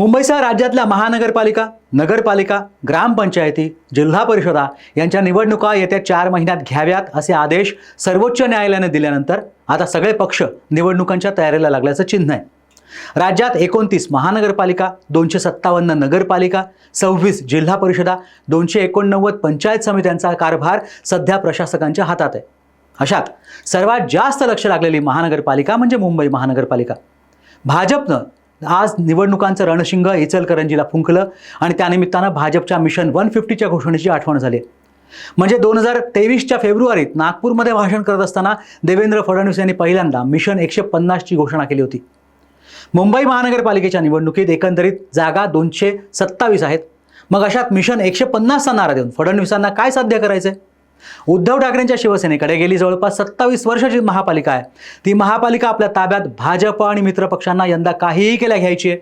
मुंबईसह राज्यातल्या महानगरपालिका नगरपालिका ग्रामपंचायती जिल्हा परिषदा यांच्या निवडणुका येत्या चार महिन्यात घ्याव्यात असे आदेश सर्वोच्च न्यायालयाने दिल्यानंतर आता सगळे पक्ष निवडणुकांच्या तयारीला लागल्याचं चिन्ह आहे. राज्यात एकोणतीस महानगरपालिका दोनशे सत्तावन्न नगरपालिका सव्वीस जिल्हा परिषदा दोनशे एकोणनव्वद पंचायत समित्यांचा कारभार सध्या प्रशासकांच्या हातात आहे. अशात सर्वात जास्त लक्ष लागलेली महानगरपालिका म्हणजे मुंबई महानगरपालिका. भाजपनं आज निवडणुकांचं रणशिंग इचलकरंजीला फुंकलं आणि त्यानिमित्तानं भाजपच्या मिशन वन फिफ्टीच्या घोषणेची आठवण झाली. म्हणजे दोन हजार तेवीसच्या फेब्रुवारीत नागपूरमध्ये भाषण करत असताना देवेंद्र फडणवीस यांनी पहिल्यांदा मिशन एकशे पन्नासची घोषणा केली होती. मुंबई महानगरपालिकेच्या निवडणुकीत एकंदरीत जागा दोनशे सत्तावीस आहेत. मग अशात मिशन एकशे पन्नासचा नारा देऊन फडणवीसांना काय साध्य करायचं उद्धव ठाकरेंच्या शिवसेनेकडे गेली जवळपास सत्तावीस वर्षाची महापालिका आहे. ती महापालिका आपल्या ताब्यात भाजप आणि मित्रपक्षांना यंदा काहीही केल्या घ्यायची आहे.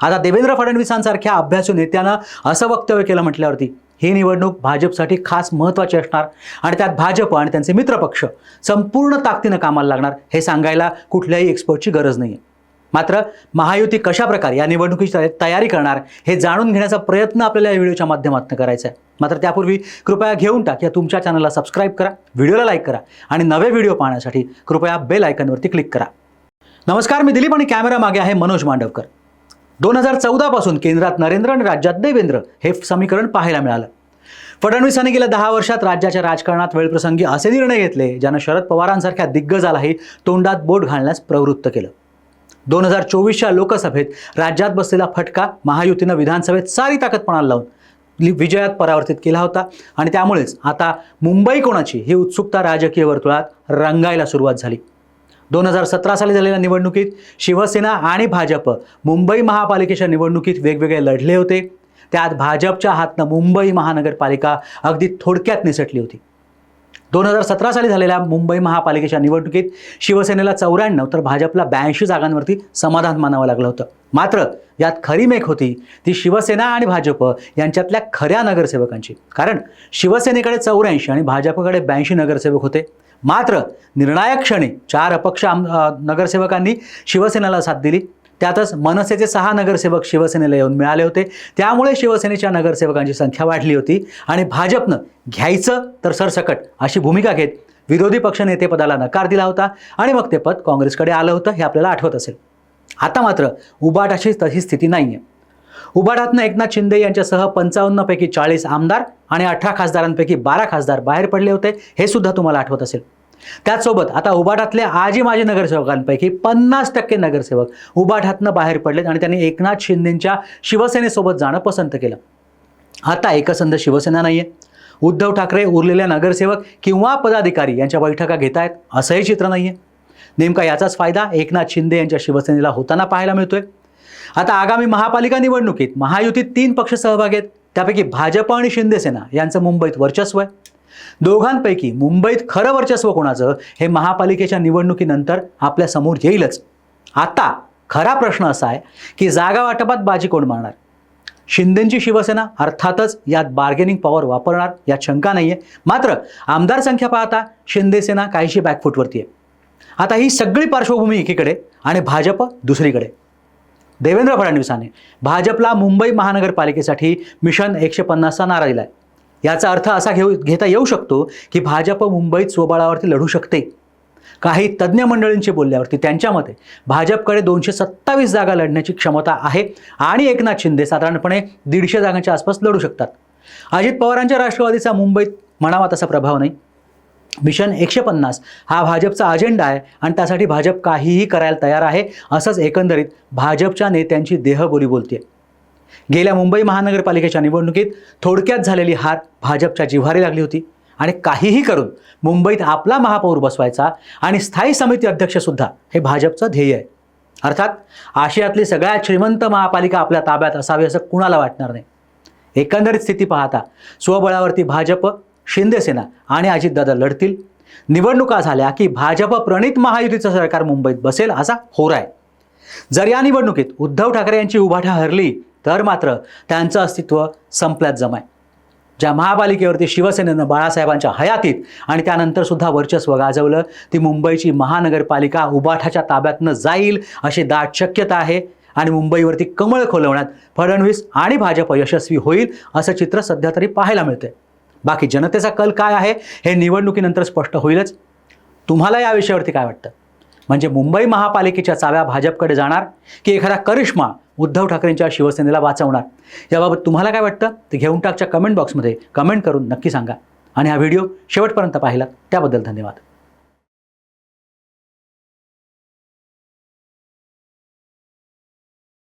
आता देवेंद्र फडणवीसांसारख्या अभ्यासू नेत्यानं असं वक्तव्य केलं म्हटल्यावरती ही निवडणूक भाजपसाठी खास महत्त्वाची असणार आणि त्यात भाजप आणि त्यांचे मित्रपक्ष संपूर्ण ताकदीनं कामाला लागणार हे सांगायला कुठल्याही एक्सपर्टची गरज नाही आहे मात्र महायुती कशा प्रकारे या निवडणुकीची तयारी करणार हे जाणून घेण्याचा प्रयत्न आपल्याला या व्हिडिओच्या माध्यमातून करायचा आहे. मात्र त्यापूर्वी कृपया घेऊन टाक या तुमच्या चॅनलला सबस्क्राईब करा व्हिडिओला लाईक करा आणि नवे व्हिडिओ पाहण्यासाठी कृपया बेल आयकनवरती क्लिक करा. नमस्कार मी दिलीप आणि कॅमेरा मागे आहे मनोज मांडवकर. दोन हजार चौदापासून केंद्रात नरेंद्र आणि राज्यात देवेंद्र हे समीकरण पाहायला मिळालं. फडणवीसांनी गेल्या दहा वर्षात राज्याच्या राजकारणात वेळप्रसंगी असे निर्णय घेतले ज्यानं शरद पवारांसारख्या दिग्गजालाही तोंडात बोट घालण्यास प्रवृत्त केलं. दोन हजार चोवीसच्या लोकसभेत राज्यात बसलेला फटका महायुतीनं विधानसभेत सारी ताकद लावून विजयात परावर्तित केला होता. आणि त्यामुळेच आता मुंबई कोणाची ही उत्सुकता राजकीय वर्तुळात रंगायला सुरुवात झाली. दोन हजार सतरा साली झालेल्या निवडणुकीत शिवसेना आणि भाजप मुंबई महापालिकेच्या निवडणुकीत वेगवेगळे लढले होते. त्यात भाजपच्या हातनं मुंबई महानगरपालिका अगदी थोडक्यात निसटली होती. दोन हजार सतरा साली झालेल्या मुंबई महापालिकेच्या निवडणुकीत शिवसेनेला चौऱ्याण्णव तर भाजपला ब्याऐंशी जागांवरती समाधान मानावं लागलं होतं. मात्र यात खरी मेख होती ती शिवसेना आणि भाजप यांच्यातल्या खऱ्या नगरसेवकांची. कारण शिवसेनेकडे चौऱ्याऐंशी आणि भाजपकडे ब्याऐंशी नगरसेवक होते. मात्र निर्णायक क्षणी चार अपक्ष आम नगरसेवकांनी शिवसेनेला साथ दिली. त्यातच मनसेचे सहा नगरसेवक शिवसेनेला येऊन मिळाले होते. त्यामुळे शिवसेनेच्या नगरसेवकांची संख्या वाढली होती आणि भाजपनं घ्यायचं तर सरसकट अशी भूमिका घेत विरोधी पक्षनेतेपदाला नकार दिला होता आणि मग ते पद काँग्रेसकडे आलं होतं हे आपल्याला आठवत असेल. आता मात्र उबाटाची तशी स्थिती नाही आहे उबाटातनं एकनाथ शिंदे यांच्यासह पंचावन्नपैकी चाळीस आमदार आणि अठरा खासदारांपैकी बारा खासदार बाहेर पडले होते हे सुद्धा तुम्हाला आठवत असेल. त्याचसोबत आता उबाटातले आजी माजी नगरसेवकांपैकी पन्नास टक्के नगरसेवक उबाठातनं बाहेर पडलेत आणि त्यांनी एकनाथ शिंदेंच्या शिवसेनेसोबत जाणं पसंत केलं. आता एकसंध शिवसेना नाही आहे उद्धव ठाकरे उरलेल्या नगरसेवक किंवा पदाधिकारी यांच्या बैठका घेत आहेत असंही चित्र नाही आहे नेमका याचाच फायदा एकनाथ शिंदे यांच्या शिवसेनेला होताना पाहायला मिळतोय. आता आगामी महापालिका निवडणुकीत महायुतीत तीन पक्ष सहभागी आहेत. त्यापैकी भाजप आणि शिंदेसेना यांचं मुंबईत वर्चस्व आहे. दोघांपैकी मुंबईत खरं वर्चस्व कोणाचं हे महापालिकेच्या निवडणुकीनंतर आपल्यासमोर येईलच. आता खरा प्रश्न असा आहे की जागा वाटपात बाजी कोण मारणार? शिंदेंची शिवसेना अर्थातच यात बार्गेनिंग पॉवर वापरणार यात शंका नाही आहे मात्र आमदार संख्या पाहता शिंदेसेना काहीशी बॅकफूटवरती आहे. आता ही सगळी पार्श्वभूमी एकीकडे आणि भाजप दुसरीकडे. देवेंद्र फडणवीसांनी भाजपला मुंबई महानगरपालिकेसाठी मिशन एकशे पन्नासचा नारा दिला आहे याचा अर्थ असा घेऊ घेता येऊ शकतो की भाजप मुंबईत स्वबळावरती लढू शकते. काही तज्ज्ञ मंडळींशी बोलल्यावरती त्यांच्या मते भाजपकडे दोनशे सत्तावीस जागा लढण्याची क्षमता आहे आणि एकनाथ शिंदे साधारणपणे दीडशे जागांच्या आसपास लढू शकतात. अजित पवारांच्या राष्ट्रवादीचा मुंबईत म्हणावा तसा प्रभाव नाही. मिशन एकशे पन्नास हा भाजपचा अजेंडा आहे आणि त्यासाठी भाजप काहीही करायला तयार आहे असंच एकंदरीत भाजपच्या नेत्यांची देहबोली बोलते गेल्या मुंबई महानगरपालिकेच्या निवडणुकीत थोडक्यात झालेली हार भाजपच्या जिव्हारी लागली होती. आणि काहीही करून मुंबईत आपला महापौर बसवायचा आणि स्थायी समिती अध्यक्षसुद्धा हे भाजपचं ध्येय आहे. अर्थात आशियातली सगळ्यात श्रीमंत महापालिका आपल्या ताब्यात असावी असं कुणाला वाटणार नाही? एकंदरीत स्थिती पाहता स्वबळावरती भाजप शिंदेसेना आणि अजितदादा लढतील. निवडणुका झाल्या की भाजप प्रणित महायुतीचं सरकार मुंबईत बसेल असा होर आहे जर या निवडणुकीत उद्धव ठाकरे यांची उभाठा हरली तर मात्र त्यांचं अस्तित्व संपल्यात जमाय. ज्या महापालिकेवरती शिवसेनेनं बाळासाहेबांच्या हयातीत आणि त्यानंतर सुद्धा वर्चस्व गाजवलं ती मुंबईची महानगरपालिका उबाठाच्या ताब्यातनं जाईल अशी दाट शक्यता आहे आणि मुंबईवरती कमळ खोलवण्यात फडणवीस आणि भाजप यशस्वी होईल असं चित्र सध्या तरी पाहायला मिळतंय. बाकी जनतेचा कल काय आहे हे निवडणुकीनंतर स्पष्ट होईलच. तुम्हाला या विषयावरती काय वाटतं? म्हणजे मुंबई महापालिकेच्या चाव्या भाजपकडे जाणार की एखादा करिश्मा उद्धव ठाकरेंच्या शिवसेनेला वाचवणार. याबाबत तुम्हाला काय वाटतं? ते घेऊन टाकच्या कमेंट बॉक्समध्ये कमेंट करून नक्की सांगा. आणि हा व्हिडिओ शेवटपर्यंत पाहिला. त्याबद्दल धन्यवाद.